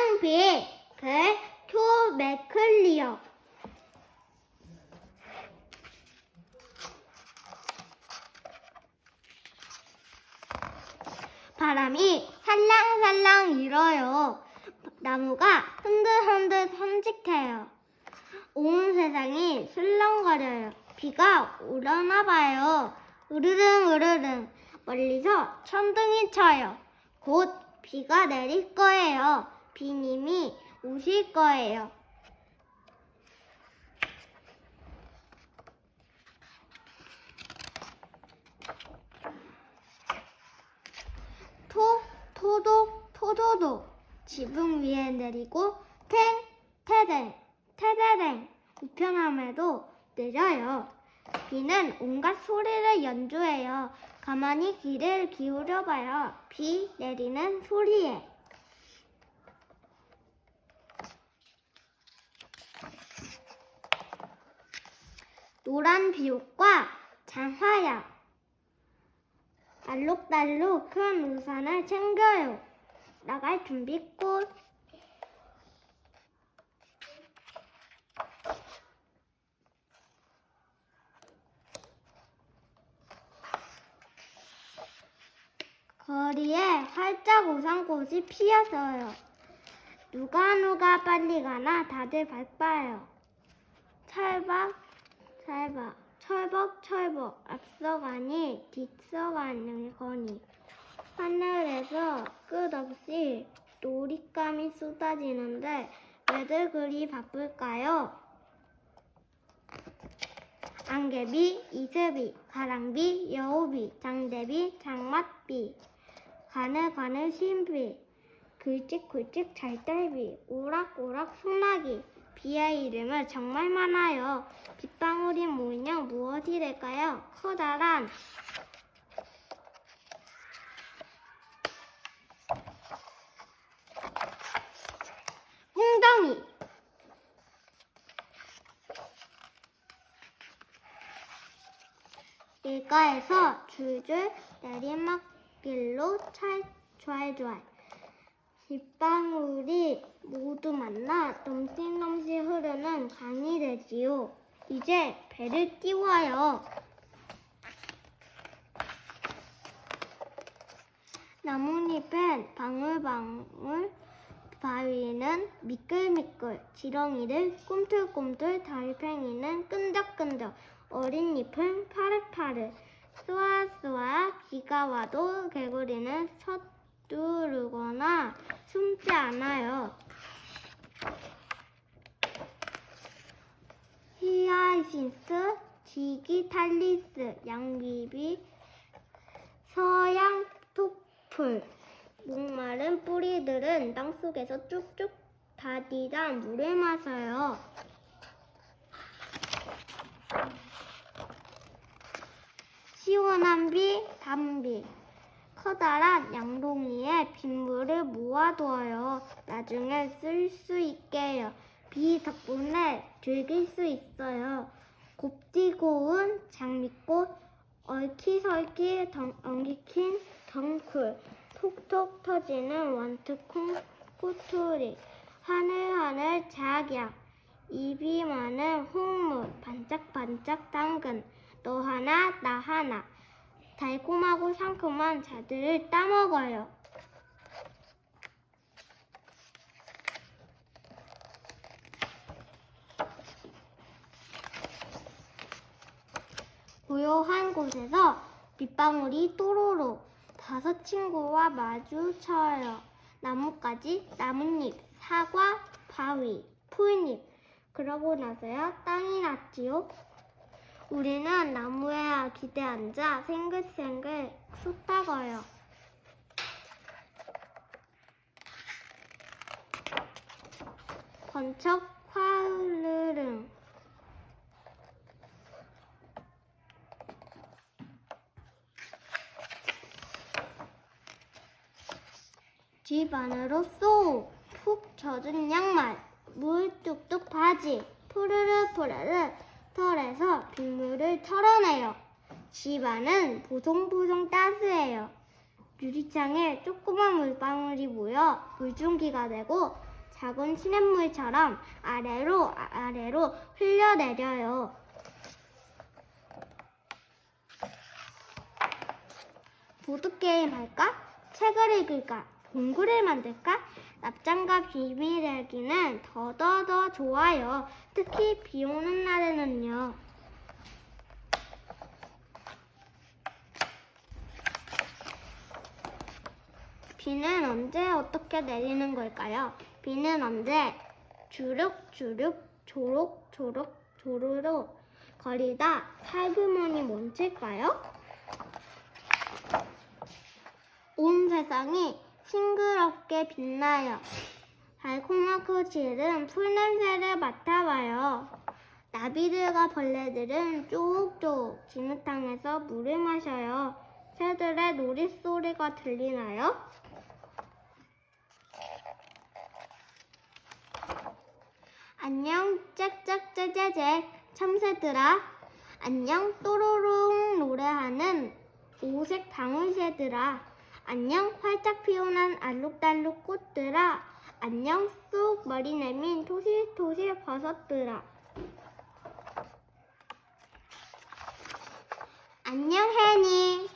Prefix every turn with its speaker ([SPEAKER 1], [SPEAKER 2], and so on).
[SPEAKER 1] 살랑비 글 토메클리어 바람이 살랑살랑 일어요. 나무가 흔들흔들 손짓해요. 온 세상이 술렁거려요. 비가 오려나 봐요. 으르릉 으르릉 멀리서 천둥이 쳐요. 곧 비가 내릴 거예요. 비님이 오실 거예요. 토, 토도, 토도도 지붕 위에 내리고 탱, 테댕, 테레랭 우편함에도 내려요. 비는 온갖 소리를 연주해요. 가만히 귀를 기울여봐요. 비 내리는 소리에. 노란 비옷과 장화야. 알록달록 큰 우산을 챙겨요. 나갈 준비 끝. 거리에 활짝 우산꽃이 피었어요. 누가 누가 빨리 가나 다들 바빠요. 철박, 철박, 철벅, 철벅, 앞서가니 뒤서가니 거니. 하늘에서 끝없이 놀잇감이 쏟아지는데 왜들 그리 바쁠까요? 안개비, 이슬비, 가랑비, 여우비, 장대비, 장맛비, 가늘가늘 신비, 굵직굵직 잘달비, 오락오락 소나기, 비의 이름은 정말 많아요. 빗방울이 모이면 무엇이 될까요? 커다란 웅덩이. 길가에서 줄줄 내리막길로 찰, 좌알좌알 빗방울이 모두 만나 넘실넘실 흐르는 강이 되지요. 이제 배를 띄워요. 나뭇잎엔 방울방울, 바위는 미끌미끌, 지렁이를 꿈틀꿈틀, 달팽이는 끈적끈적, 어린 잎은 파릇파릇, 쏘아쏘아, 비가 와도 개구리는 서 두르거나 숨지 않아요. 히아신스, 지기탈리스, 양귀비, 서양 토플, 목마른 뿌리들은 땅속에서 쭉쭉 다디다 물을 마셔요. 시원한 비, 단비. 커다란 양동이에 빗물을 모아두어요. 나중에 쓸 수 있게요. 비 덕분에 즐길 수 있어요. 곱디 고운 장미꽃, 얼키설키 덩, 엉키킨 덩쿨, 톡톡 터지는 완투콩 꼬투리, 하늘하늘 작약, 입이 많은 홍물, 반짝반짝 당근, 너 하나 나 하나, 달콤하고 상큼한 자들을 따먹어요. 고요한 곳에서 빗방울이 또로로 다섯 친구와 마주쳐요. 나뭇가지, 나뭇잎, 사과, 바위, 풀잎. 그러고 나서야 땅이 났지요. 우리는 나무에 기대 앉아 생글생글 쏟다거요. 번쩍 화르릉 집 안으로 쏙! 푹 젖은 양말, 물 뚝뚝 바지, 푸르르 푸르르 털에서 빗물을 털어내요. 집 안은 보송보송 따스해요. 유리창에 조그만 물방울이 모여 물줄기가 되고 작은 시냇물처럼 아래로 아래로 흘려내려요. 보드게임 할까? 책을 읽을까? 공구를 만들까? 납작과 비밀일기는 더더더 좋아요. 특히 비 오는 날에는요. 비는 언제 어떻게 내리는 걸까요? 비는 언제 주룩주룩 조록조록 조르르 거리다 살그머니 멈출까요? 온 세상이 싱그럽게 빛나요. 달콤하고 지른 풀냄새를 맡아봐요. 나비들과 벌레들은 쪼옥쪼옥 진흙탕에서 물을 마셔요. 새들의 노랫소리가 들리나요? 안녕 짝짝짜자제 참새들아 안녕 또로롱 노래하는 오색 방울새들아 안녕 활짝 피어난 알록달록 꽃들아. 안녕 쏙 머리 내민 토실토실 버섯들아. 안녕 해니